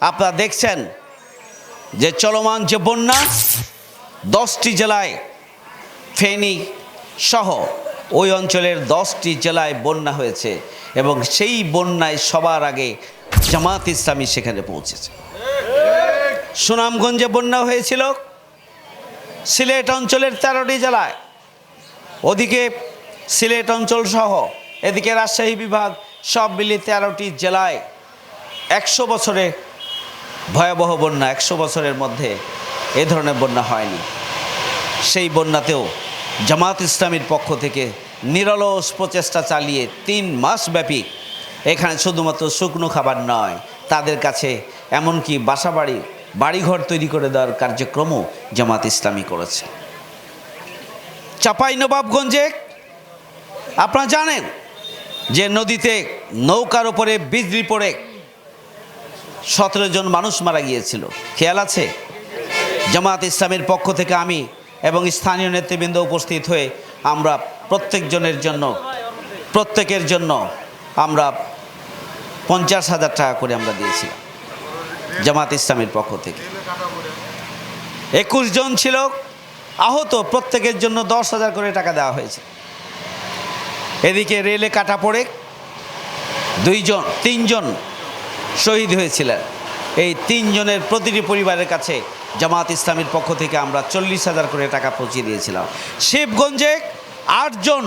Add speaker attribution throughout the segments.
Speaker 1: আপনারা দেখছেন যে চলমান যে বন্যা, দশটি জেলায় ফেনী সহ ওই অঞ্চলের দশটি জেলায় বন্যা হয়েছে এবং সেই বন্যায় সবার আগে জামাত ইসলামী সেখানে পৌঁছেছে। সুনামগঞ্জে বন্যা হয়েছিল, সিলেট অঞ্চলের তেরোটি জেলায়। ওদিকে সিলেট অঞ্চল সহ এদিকে রাজশাহী বিভাগ সব মিলিয়ে তেরোটি জেলায় একশো বছরে ভয়াবহ বন্যা একশো বছরের মধ্যে এ ধরনের বন্যা হয়নি। সেই বন্যাতেও জামাত ইসলামীর পক্ষ থেকে নিরলস প্রচেষ্টা চালিয়ে তিন মাস ব্যাপী এখানে শুধুমাত্র শুকনো খাবার নয়, তাদের কাছে এমনকি বাসাবাড়ি, বাড়িঘর তৈরি করে দেওয়ার কার্যক্রমও জামাত ইসলামী করেছে। চাপাই নবাবগঞ্জে আপনারা জানেন যে নদীতে নৌকার ওপরে বিজলি পড়ে সতেরো জন মানুষ মারা গিয়েছিল। খেয়াল আছে? জামাত ইসলামের পক্ষ থেকে আমি এবং স্থানীয় নেতৃবৃন্দ উপস্থিত হয়ে আমরা প্রত্যেকজনের জন্য, প্রত্যেকের জন্য আমরা পঞ্চাশ হাজার টাকা করে আমরা দিয়েছিলাম জামাত ইসলামের পক্ষ থেকে। একুশ জন ছিল, আহত, প্রত্যেকের জন্য দশ হাজার করে টাকা দেওয়া হয়েছে। এদিকে রেলে কাটা পড়ে দুইজন, তিনজন শহীদ হয়েছিলেন। এই তিনজনের প্রতিটি পরিবারের কাছে জামাত ইসলামের পক্ষ থেকে আমরা চল্লিশ হাজার করে টাকা পৌঁছে দিয়েছিলাম। শিবগঞ্জে আটজন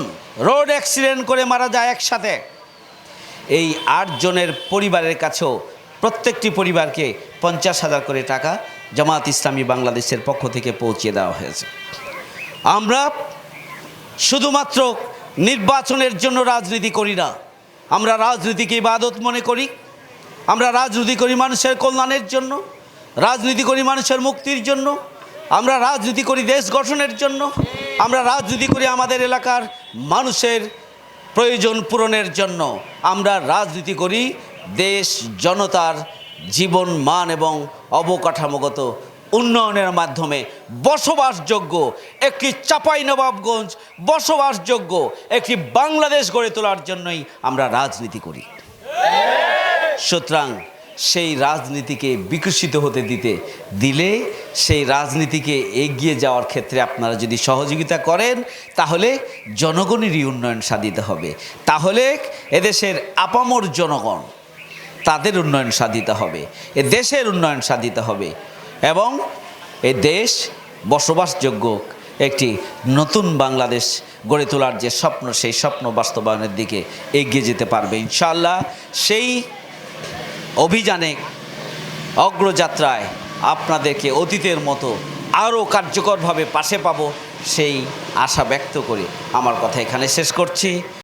Speaker 1: রোড অ্যাক্সিডেন্ট করে মারা যায় একসাথে। এই আটজনের পরিবারের কাছেও প্রত্যেকটি পরিবারকে পঞ্চাশ হাজার করে টাকা জামাত ইসলামী বাংলাদেশের পক্ষ থেকে পৌঁছে দেওয়া হয়েছে। আমরা শুধুমাত্র নির্বাচনের জন্য রাজনীতি করি না, আমরা রাজনীতিকে ইবাদত মনে করি আমরা রাজনীতি করি মানুষের কল্যাণের জন্য, রাজনীতি করি মানুষের মুক্তির জন্য, আমরা রাজনীতি করি দেশ গঠনের জন্য, আমরা রাজনীতি করি আমাদের এলাকার মানুষের প্রয়োজন পূরণের জন্য। আমরা রাজনীতি করি দেশ, জনতার জীবন মান এবং অবকাঠামোগত উন্নয়নের মাধ্যমে। বসবাসযোগ্য একটি চাপাই নবাবগঞ্জ বসবাসযোগ্য একটি বাংলাদেশ গড়ে তোলার জন্যই আমরা রাজনীতি করি। সুতরাং সেই রাজনীতিকে বিকশিত হতে দিতে, দিলে সেই রাজনীতিকে এগিয়ে যাওয়ার ক্ষেত্রে আপনারা যদি সহযোগিতা করেন, তাহলে জনগণেরই উন্নয়ন সাধিত হবে। তাহলে এদেশের আপামর জনগণ তাদের উন্নয়ন সাধিত হবে, এ দেশের উন্নয়ন সাধিত হবে এবং এ দেশ বসবাসযোগ্য একটি নতুন বাংলাদেশ গড়ে তোলার যে স্বপ্ন, সেই স্বপ্ন বাস্তবায়নের দিকে এগিয়ে যেতে পারবে ইনশাল্লাহ সেই অভিযানে অগ্রযাত্রায় আপনাদেরকে অতীতের মতো আরও কার্যকরভাবে পাশে পাব সেই আশা ব্যক্ত করে আমার কথা এখানে শেষ করছি।